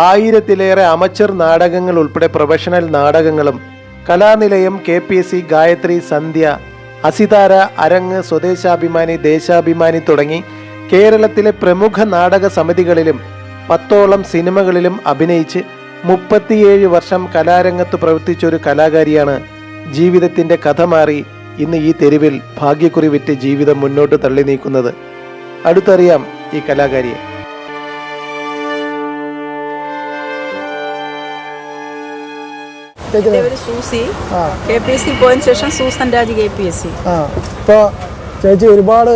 ആയിരത്തിലേറെ അമച്ചർ നാടകങ്ങൾ ഉൾപ്പെടെ പ്രൊഫഷണൽ നാടകങ്ങളും. Kalanilayam K P S C Gayathri Sandhya Asithara Arangu Swadeshabhimani Deshabhimani തുടങ്ങി കേരളത്തിലെ പ്രമുഖ നാടക സമിതികളിലും പത്തോളം സിനിമകളിലും അഭിനയിച്ച് മുപ്പത്തിയേഴ് വർഷം കലാരംഗത്ത് പ്രവർത്തിച്ച ഒരു കലാകാരിയാണ് ജീവിതത്തിന്റെ കഥ മാറി ഇന്ന് ഈ തെരുവിൽ ഭാഗ്യക്കുറി വിറ്റ് ജീവിതം മുന്നോട്ട് തള്ളി നീക്കുന്നത് അടുത്തറിയാം ഈ കലാകാരിയെ. എന്റെ പേര് Susie K P S C പോയതിനു ശേഷം Susan Raj K P S C ആ. ഇപ്പോൾ ചേച്ചി ഒരുപാട്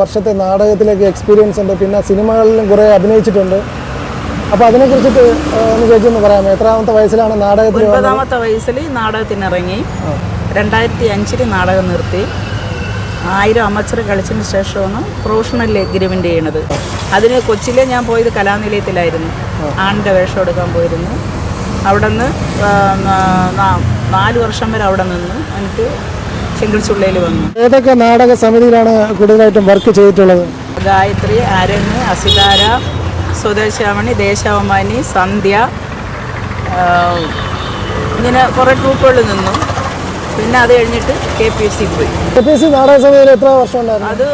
വർഷത്തെ നാടകത്തിലേക്ക് എക്സ്പീരിയൻസ് ഉണ്ട്. പിന്നെ സിനിമകളിലും കുറേ അഭിനയിച്ചിട്ടുണ്ട്. അപ്പോൾ അതിനെക്കുറിച്ചിട്ട് കുറിച്ചിട്ട് ഒന്ന് ചേച്ചി ഒന്ന് പറയാമോ? എത്രാമത്തെ വയസ്സിലാണ് നാടകത്തിൽ ഒൻപതാമത്തെ വയസ്സിൽ നാടകത്തിനിറങ്ങി രണ്ടായിരത്തി അഞ്ചിൽ നാടകം നിർത്തി. ആയിരം അമച്ചർ കളിച്ചതിന് ശേഷമാണ് പ്രൊഫഷണൽ എഗ്രിമെന്റ് ചെയ്യണത്. അതിന് കൊച്ചിയിലെ ഞാൻ പോയത് കലാനിലയത്തിലായിരുന്നു. ആണിന്റെ വേഷം എടുക്കാൻ പോയിരുന്നു. അവിടെ നിന്ന് നാല് വർഷം വരെ അവിടെ നിന്ന് എനിക്ക് ചെങ്കിൾച്ചുള്ളയിൽ വന്നു. ഏതൊക്കെ നാടക സമിതിയിലാണ് കൂടുതലായിട്ടും വർക്ക് ചെയ്തിട്ടുള്ളത്? ഗായത്രി അരങ്ങ് അസിതാര സ്വദേശാമണി ദേശാഭിമാനി സന്ധ്യ ഇങ്ങനെ കുറേ ട്രൂപ്പുകളിൽ നിന്നു. പിന്നെ അത് കഴിഞ്ഞിട്ട് കെ പി എസ് സി പോയി. കെ പി എസ് സി നാടക സമിതിയിൽ എത്ര വർഷം ഉണ്ടായിരുന്നു? അത്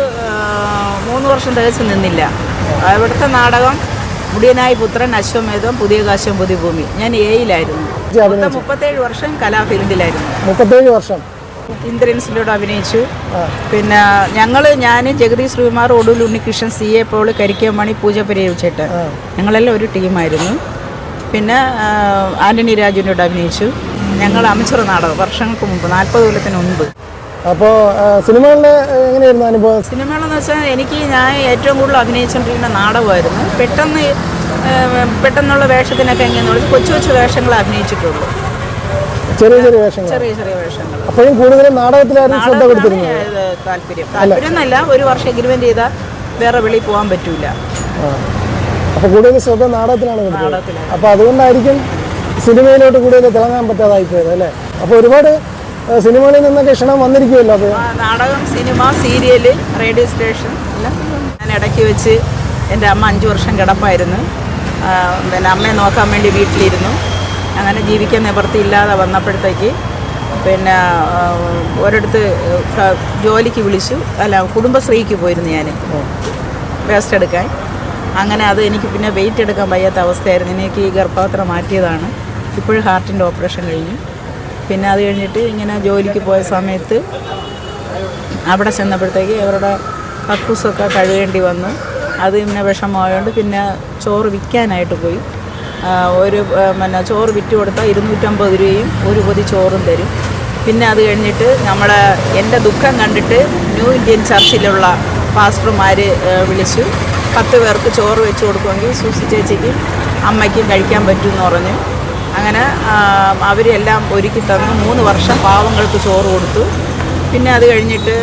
മൂന്ന് വർഷം തികച്ചു നിന്നില്ല. അവിടുത്തെ നാടകം മുടിയനായി പുത്രൻ അശ്വമേധം പുതിയ കാശം പുതിയ ഭൂമി. ഞാൻ എയിലായിരുന്നു മുപ്പത്തേഴ് വർഷം കലാഫീൽഡിലായിരുന്നു മുപ്പത്തേഴ് വർഷം. ഇന്ദ്രൻസിലൂടെ അഭിനയിച്ചു. പിന്നെ ഞങ്ങൾ ഞാൻ ജഗദീഷ് ശ്രീകുമാർ ഒടുവിൽ ഉണ്ണികൃഷ്ണൻ സി എ പോൾ കരിക്കമണി പൂജ പരിയോഗിച്ചിട്ട് ഞങ്ങളെല്ലാം ഒരു ടീമായിരുന്നു. പിന്നെ ആന്റണി രാജുവിനോട് അഭിനയിച്ചു. ഞങ്ങൾ അമച്ചർ നാടകം വർഷങ്ങൾക്ക് മുമ്പ് നാൽപ്പത് കൊല്ലത്തിന് മുമ്പ് അപ്പോൾ സിനിമകളുടെ എങ്ങനെയായിരുന്നു അനുഭവം? സിനിമകളെന്ന് വെച്ചാൽ എനിക്ക് ഞാൻ ഏറ്റവും കൂടുതൽ അഭിനയിച്ചുകൊണ്ടിരിക്കുന്ന നാടകമായിരുന്നു. പെട്ടെന്ന് പെട്ടെന്നുള്ള വേഷത്തിനൊക്കെ എങ്ങനെയെന്ന് വെച്ചാൽ കൊച്ചു കൊച്ചു വേഷങ്ങൾ അഭിനയിച്ചിട്ടുള്ളൂ. ചെറിയ ചെറിയ വേഷങ്ങൾ ചെറിയ ചെറിയ വേഷങ്ങൾ അപ്പോഴും കൂടുതലും നാടകത്തിലായിരുന്നു ശ്രദ്ധ കൊടുത്തിരുന്നത്? താല്പര്യം. താല്പര്യം എന്നല്ല ഒരു വർഷം എഗ്രിമെന്റ് ചെയ്താൽ വേറെ വെളിയിൽ പോകാൻ പറ്റൂല. അപ്പോൾ കൂടുതൽ ശ്രദ്ധ നാടകത്തിലാണ് കൊടുത്തത്. അപ്പോൾ അതുകൊണ്ടായിരിക്കും സിനിമയിലോട്ട് കൂടുതൽ തിളങ്ങാൻ പറ്റാതായി പോയത് അല്ലേ? അപ്പോൾ ഒരുപാട് സിനിമകളിൽ നിന്നൊക്കെ ക്ഷണം വന്നിരിക്കുമല്ലോ അത്? നാടകം സിനിമ സീരിയൽ റേഡിയോ സ്റ്റേഷൻ എല്ലാം ഞാൻ ഇടയ്ക്ക് വെച്ച് എന്റെ അമ്മ അഞ്ച് വർഷം കിടപ്പായിരുന്നു. പിന്നെ അമ്മയെ നോക്കാൻ വേണ്ടി വീട്ടിലിരുന്നു. അങ്ങനെ ജീവിക്കാൻ നിവൃത്തിയില്ലാതെ വന്നപ്പോഴത്തേക്ക് പിന്നെ ഒരിടത്ത് ജോലിക്ക് വിളിച്ചു. അല്ല കുടുംബശ്രീക്ക് പോയിരുന്നു ഞാൻ. വേസ്റ്റ് എടുക്കാൻ. അങ്ങനെ അത് എനിക്ക് പിന്നെ വെയിറ്റ് എടുക്കാൻ വയ്യാത്ത അവസ്ഥയായിരുന്നു. എനിക്ക് ഈ ഗർഭപാത്രം മാറ്റിയതാണ്. ഇപ്പോഴും ഹാർട്ടിന്റെ ഓപ്പറേഷൻ കഴിഞ്ഞു. പിന്നെ അത് കഴിഞ്ഞിട്ട് ഇങ്ങനെ ജോലിക്ക് പോയ സമയത്ത് അവിടെ ചെന്നപ്പോഴത്തേക്ക് അവരുടെ കക്കൂസൊക്കെ കഴുകേണ്ടി വന്നു. അത് പിന്നെ വിഷമമായതുകൊണ്ട് പിന്നെ ചോറ് വിൽക്കാനായിട്ട് പോയി. ഒരു പിന്നെ ചോറ് വിറ്റ് കൊടുത്താൽ ഇരുന്നൂറ്റമ്പത് രൂപയും ഒരു പൊതി ചോറും തരും. പിന്നെ അത് കഴിഞ്ഞിട്ട് നമ്മളെ എന്റെ ദുഃഖം കണ്ടിട്ട് ന്യൂ ഇന്ത്യൻ ചർച്ചിലുള്ള പാസ്റ്റർമാർ വിളിച്ചു. പത്ത് പേർക്ക് ചോറ് വെച്ച് കൊടുക്കുമെങ്കിൽ സൂസി ചേച്ചിക്കും അമ്മയ്ക്കും കഴിക്കാൻ പറ്റുമെന്ന് പറഞ്ഞു. അങ്ങനെ അവരെല്ലാം ഒരുക്കി തന്നു. മൂന്ന് വർഷം പാവങ്ങൾക്ക് ചോറ് കൊടുത്തു. പിന്നെ അത് കഴിഞ്ഞിട്ട്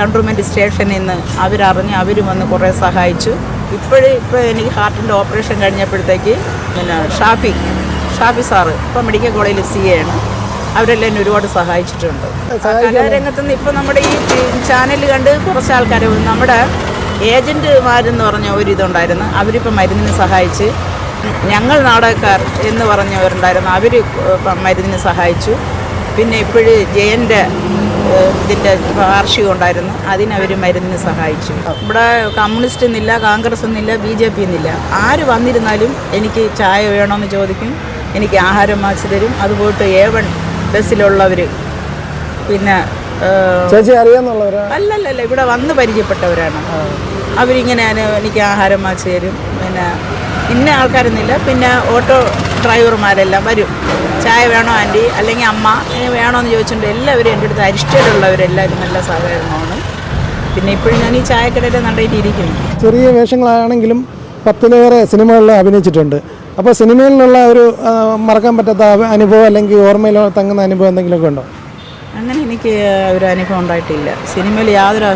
കൺട്രോൺമെന്റ് സ്റ്റേഷനിൽ നിന്ന് അവരറിഞ്ഞ് അവർ വന്ന് കുറേ സഹായിച്ചു. ഇപ്പോഴും ഇപ്പോൾ എനിക്ക് ഹാർട്ടിന്റെ ഓപ്പറേഷൻ കഴിഞ്ഞപ്പോഴത്തേക്ക് പിന്നെ ഷാഫി ഷാഫി സാറ് ഇപ്പോൾ മെഡിക്കൽ കോളേജിൽ സി എ ആണ്. അവരെല്ലാം എന്നെ ഒരുപാട് സഹായിച്ചിട്ടുണ്ട്. കലാരംഗത്ത് നിന്ന് ഇപ്പോൾ നമ്മുടെ ഈ ചാനൽ കണ്ട് കുറച്ച് ആൾക്കാർ നമ്മുടെ ഏജന്റുമാരെന്ന് പറഞ്ഞ ഒരു ഇതുണ്ടായിരുന്നു. അവരിപ്പോൾ മരുന്നിന് സഹായിച്ച് ഞങ്ങൾ നാടകക്കാർ എന്ന് പറഞ്ഞവരുണ്ടായിരുന്നു. അവർ മരുന്നിന് സഹായിച്ചു. പിന്നെ ഇപ്പോഴ് ജയന്റെ ഇതിന്റെ വാർഷികം ഉണ്ടായിരുന്നു. അതിനവർ മരുന്നിന് സഹായിച്ചു. ഇവിടെ കമ്മ്യൂണിസ്റ്റ് എന്നില്ല കോൺഗ്രസ് എന്നില്ല ബി ജെ പി എന്നില്ല. ആര് വന്നിരുന്നാലും എനിക്ക് ചായ വേണമെന്ന് ചോദിക്കും. എനിക്ക് ആഹാരം വാങ്ങിച്ചു തരും. അതുപോലെ എ വൺ ബസ്സിലുള്ളവർ പിന്നെ ചേച്ചി അറിയാമെന്നുള്ളവരാ അല്ലല്ലല്ല ഇവിടെ വന്ന് പരിചയപ്പെട്ടവരാണ്. അവരിങ്ങനെ എനിക്ക് ആഹാരം വാങ്ങിച്ചു തരും. പിന്നെ ഇന്ന ആൾക്കാരൊന്നുമില്ല. പിന്നെ ഓട്ടോ ഡ്രൈവർമാരെല്ലാം വരും. ചായ വേണോ ആന്റി? അല്ലെങ്കിൽ അമ്മ? വേണോ എന്ന് ചോദിച്ചിട്ടുണ്ട്. എല്ലാവരും എന്റെ അടുത്ത് അരിഷ്ടമുള്ളവരെല്ലാവരും നല്ല സഹകരണമാണ്. പിന്നെ ഇപ്പോഴും ഞാൻ ഈ ചായക്കടയുടെ നടയിലിരിക്കുന്നു ചെറിയ വേഷങ്ങളാണെങ്കിലും പത്തിലേറെ സിനിമകളിൽ അഭിനയിച്ചിട്ടുണ്ട്. അപ്പോൾ സിനിമയിലുള്ള ഒരു മറക്കാൻ പറ്റാത്ത അനുഭവം അല്ലെങ്കിൽ ഓർമ്മയിൽ തങ്ങുന്ന അനുഭവം എന്തെങ്കിലുമൊക്കെ ഉണ്ടോ? അങ്ങനെ എനിക്ക് ഒരു അനുഭവം ഉണ്ടായിട്ടില്ല. സിനിമയിൽ യാതൊരു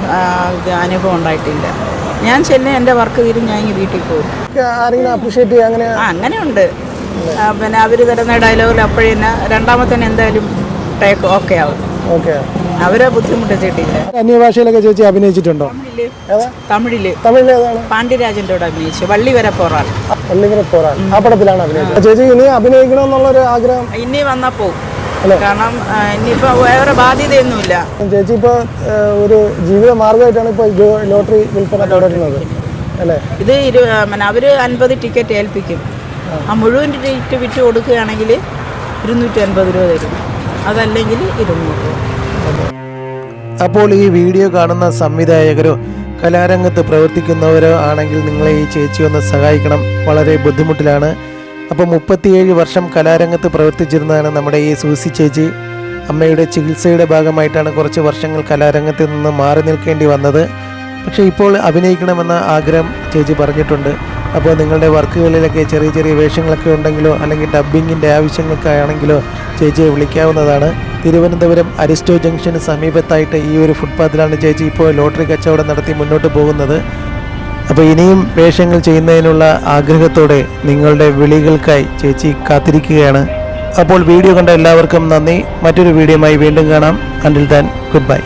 അനുഭവം ഉണ്ടായിട്ടില്ല. ഞാൻ ചെന്ന് എന്റെ വർക്ക് തീരും ഞാൻ ഇങ്ങനെ വീട്ടിൽ പോകും. ആരെങ്കിലും അപ്രീഷിയേറ്റ് ചെയ്യുക അങ്ങനെ? ആ അങ്ങനെയുണ്ട്. ആ, പിന്നെ അവർ തരുന്ന ഡയലോഗിൽ അപ്പോഴേ തന്നെ രണ്ടാമത്തേന് എന്തായാലും ടേക്ക് ഓക്കെ ആവും. ഓക്കെ അവരെ ബുദ്ധിമുട്ടിച്ചിട്ടില്ല. അന്യഭാഷയിലൊക്കെ ചേച്ചി അഭിനയിച്ചിട്ടുണ്ടോ? തമിഴിൽ. ഏതാ? തമിഴിൽ. തമിഴിൽ ഏതാണ്? പാണ്ഡ്യരാജന്റെ കൂടെ അഭിനയിച്ചു. വള്ളി വരെ പോറാൾ അല്ലെങ്കിൽ പോരാൻ ആ പടത്തിലാണ് അഭിനയിച്ചത്. ചേച്ചി ഇനി അഭിനയിക്കണം എന്നുള്ളൊരു ആഗ്രഹം? ഇനി വന്നാൽ പോകും അല്ലേ? കാരണം ആ, ഇനിയിപ്പോൾ വേറെ ബാധ്യതയൊന്നുമില്ല. ചേച്ചി ഇപ്പൊ ഒരു ജീവിത മാർഗമായിട്ടാണ് ഇപ്പൊ ലോട്ടറി വിൽപ്പന തുടരുന്നത്. അല്ലേ? ഇത് അവർ അൻപത് ടിക്കറ്റ് ഏൽപ്പിക്കും. ആ. മുഴുവൻ ടിക്കറ്റ് വിറ്റ് കൊടുക്കുകയാണെങ്കിൽ ഇരുന്നൂറ്റി അൻപത് രൂപ തരും. അതല്ലെങ്കിൽ ഇരുന്നൂറ് അപ്പോൾ ഈ വീഡിയോ കാണുന്ന സംവിധായകരോ കലാരംഗത്ത് പ്രവർത്തിക്കുന്നവരോ ആണെങ്കിൽ നിങ്ങളെ ഈ ചേച്ചി ഒന്ന് സഹായിക്കണം. വളരെ ബുദ്ധിമുട്ടിലാണ് അപ്പോൾ മുപ്പത്തിയേഴ് വർഷം കലാരംഗത്ത് പ്രവർത്തിച്ചിരുന്നതാണ് നമ്മുടെ ഈ സൂസി ചേച്ചി. അമ്മയുടെ ചികിത്സയുടെ ഭാഗമായിട്ടാണ് കുറച്ച് വർഷങ്ങൾ കലാരംഗത്ത് നിന്ന് മാറി നിൽക്കേണ്ടി വന്നത്. പക്ഷേ ഇപ്പോൾ അഭിനയിക്കണമെന്ന ആഗ്രഹം ചേച്ചി പറഞ്ഞിട്ടുണ്ട്. അപ്പോൾ നിങ്ങളുടെ വർക്കുകളിലൊക്കെ ചെറിയ ചെറിയ വേഷങ്ങളൊക്കെ ഉണ്ടെങ്കിലോ അല്ലെങ്കിൽ ഡബ്ബിങ്ങിന്റെ ആവശ്യങ്ങൾക്കാണെങ്കിലോ ചേച്ചിയെ വിളിക്കാവുന്നതാണ്. തിരുവനന്തപുരം അരിസ്റ്റോ ജംഗ്ഷന് സമീപത്തായിട്ട് ഈ ഒരു ഫുട്പാത്തിലാണ് ചേച്ചി ഇപ്പോൾ ലോട്ടറി കച്ചവടം നടത്തി മുന്നോട്ട് പോകുന്നത്. അപ്പോൾ ഇനിയും വേഷങ്ങൾ ചെയ്യുന്നതിനുള്ള ആഗ്രഹത്തോടെ നിങ്ങളുടെ വിളികൾക്കായി ചേച്ചി കാത്തിരിക്കുകയാണ്. അപ്പോൾ വീഡിയോ കണ്ട എല്ലാവർക്കും നന്ദി. മറ്റൊരു വീഡിയോയുമായി വീണ്ടും കാണാം. അണ്ടിൽ താൻ ഗുഡ് ബൈ